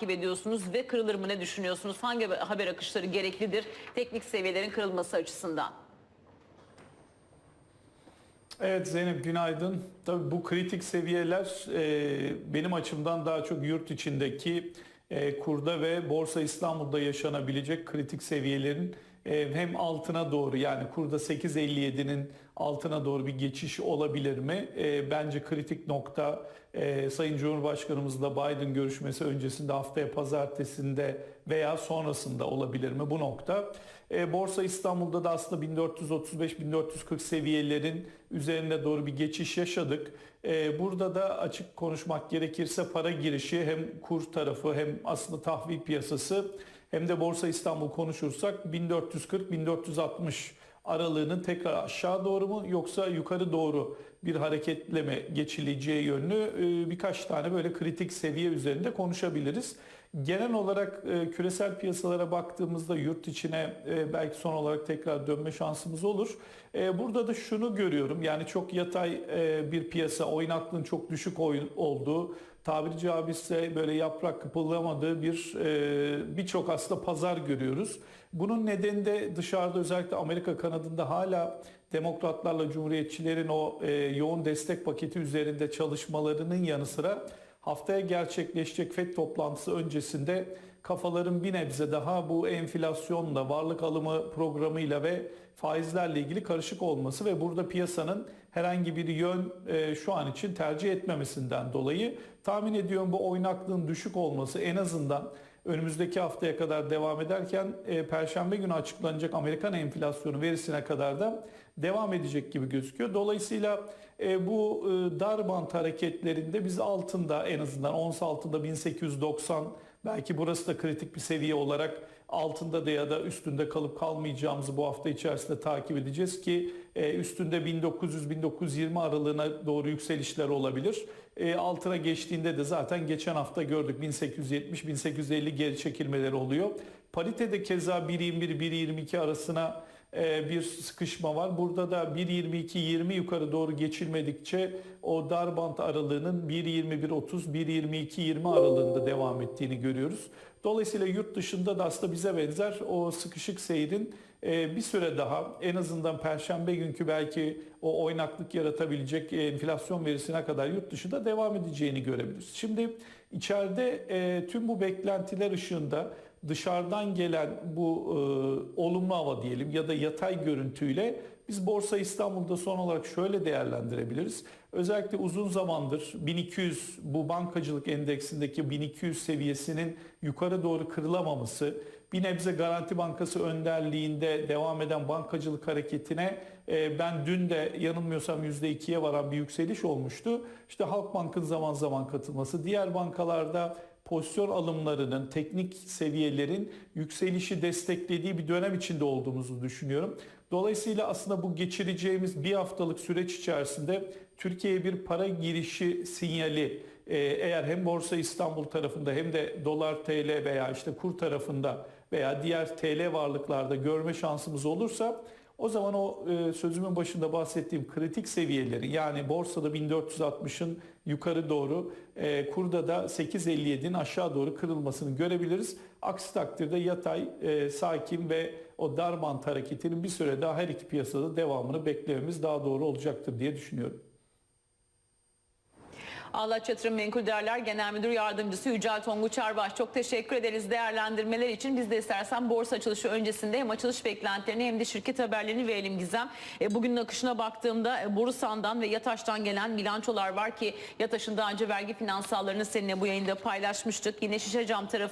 takip ediyorsunuz ve kırılır mı ne düşünüyorsunuz? Hangi haber akışları gereklidir teknik seviyelerin kırılması açısından? Evet Zeynep günaydın. Tabii bu kritik seviyeler e, benim açımdan daha çok yurt içindeki e, kurda ve Borsa İstanbul'da yaşanabilecek kritik seviyelerin hem altına doğru yani kurda 8.57'nin altına doğru bir geçiş olabilir mi? E, bence kritik nokta e, Sayın Cumhurbaşkanımızla Biden görüşmesi öncesinde haftaya pazartesinde veya sonrasında olabilir mi bu nokta? E, Borsa İstanbul'da da aslında 1435-1440 seviyelerin üzerine doğru bir geçiş yaşadık. E, burada da açık konuşmak gerekirse para girişi hem kur tarafı hem aslında tahvil piyasası hem de Borsa İstanbul konuşursak 1440-1460 aralığının tekrar aşağı doğru mu yoksa yukarı doğru bir hareketle mi geçileceği yönlü birkaç tane böyle kritik seviye üzerinde konuşabiliriz. Genel olarak e, küresel piyasalara baktığımızda yurt içine e, belki son olarak tekrar dönme şansımız olur. E, Burada da şunu görüyorum yani çok yatay e, bir piyasa oynaklığın çok düşük oyun olduğu tabiri caizse böyle yaprak kıpıldamadığı bir e, birçok aslında pazar görüyoruz. Bunun nedeni de dışarıda özellikle Amerika kanadında hala demokratlarla cumhuriyetçilerin o e, yoğun destek paketi üzerinde çalışmalarının yanı sıra haftaya gerçekleşecek FED toplantısı öncesinde kafaların bir nebze daha bu enflasyonla, varlık alımı programıyla ve faizlerle ilgili karışık olması ve burada piyasanın herhangi bir yön e, şu an için tercih etmemesinden dolayı tahmin ediyorum bu oynaklığın düşük olması en azından önümüzdeki haftaya kadar devam ederken e, Perşembe günü açıklanacak Amerikan enflasyonu verisine kadar da devam edecek gibi gözüküyor. Dolayısıyla e, bu e, dar bant hareketlerinde biz altında en azından ons altında 1890 belki burası da kritik bir seviye olarak altında da ya da üstünde kalıp kalmayacağımızı bu hafta içerisinde takip edeceğiz ki e, üstünde 1900-1920 aralığına doğru yükselişler olabilir. E, altına geçtiğinde de zaten geçen hafta gördük 1870-1850 geri çekilmeleri oluyor. Paritede keza 1.21-1.22 arasına bir sıkışma var. Burada da 1.22-20 yukarı doğru geçilmedikçe o dar bant aralığının 1.21-30, 1.22-20 aralığında devam ettiğini görüyoruz. Dolayısıyla yurt dışında da aslında bize benzer o sıkışık seyrin e, bir süre daha en azından perşembe günkü belki o oynaklık yaratabilecek e, enflasyon verisine kadar yurt dışında devam edeceğini görebiliriz. Şimdi içeride e, tüm bu beklentiler ışığında dışarıdan gelen bu e, olumlu hava diyelim ya da yatay görüntüyle biz Borsa İstanbul'da son olarak şöyle değerlendirebiliriz. Özellikle uzun zamandır 1200 bu bankacılık endeksindeki 1200 seviyesinin yukarı doğru kırılamaması, bir nebze Garanti Bankası önderliğinde devam eden bankacılık hareketine e, ben dün de yanılmıyorsam %2'ye varan bir yükseliş olmuştu. İşte Halkbank'ın zaman zaman katılması, diğer bankalarda pozisyon alımlarının, teknik seviyelerin yükselişi desteklediği bir dönem içinde olduğumuzu düşünüyorum. Dolayısıyla aslında bu geçireceğimiz bir haftalık süreç içerisinde Türkiye'ye bir para girişi sinyali e, eğer hem Borsa İstanbul tarafında hem de dolar TL veya işte kur tarafında veya diğer TL varlıklarda görme şansımız olursa o zaman o e, sözümün başında bahsettiğim kritik seviyeleri yani borsada 1460'ın yukarı doğru e, kurda da 8.57'nin aşağı doğru kırılmasını görebiliriz. Aksi takdirde yatay, e, sakin ve o dar hareketinin bir süre daha her iki piyasada devamını beklememiz daha doğru olacaktır diye düşünüyorum. Allah Yatırım Menkul Değerler Genel Müdür Yardımcısı Yücel Tonguç Arbaş çok teşekkür ederiz değerlendirmeler için. Biz de istersen borsa açılışı öncesinde hem açılış beklentilerini hem de şirket haberlerini verelim Gizem. E, bugünün akışına baktığımda e, Borusan'dan ve Yataş'tan gelen bilançolar var ki Yataş'ın daha önce vergi finansallarını seninle bu yayında paylaşmıştık. Yine şişe cam tarafı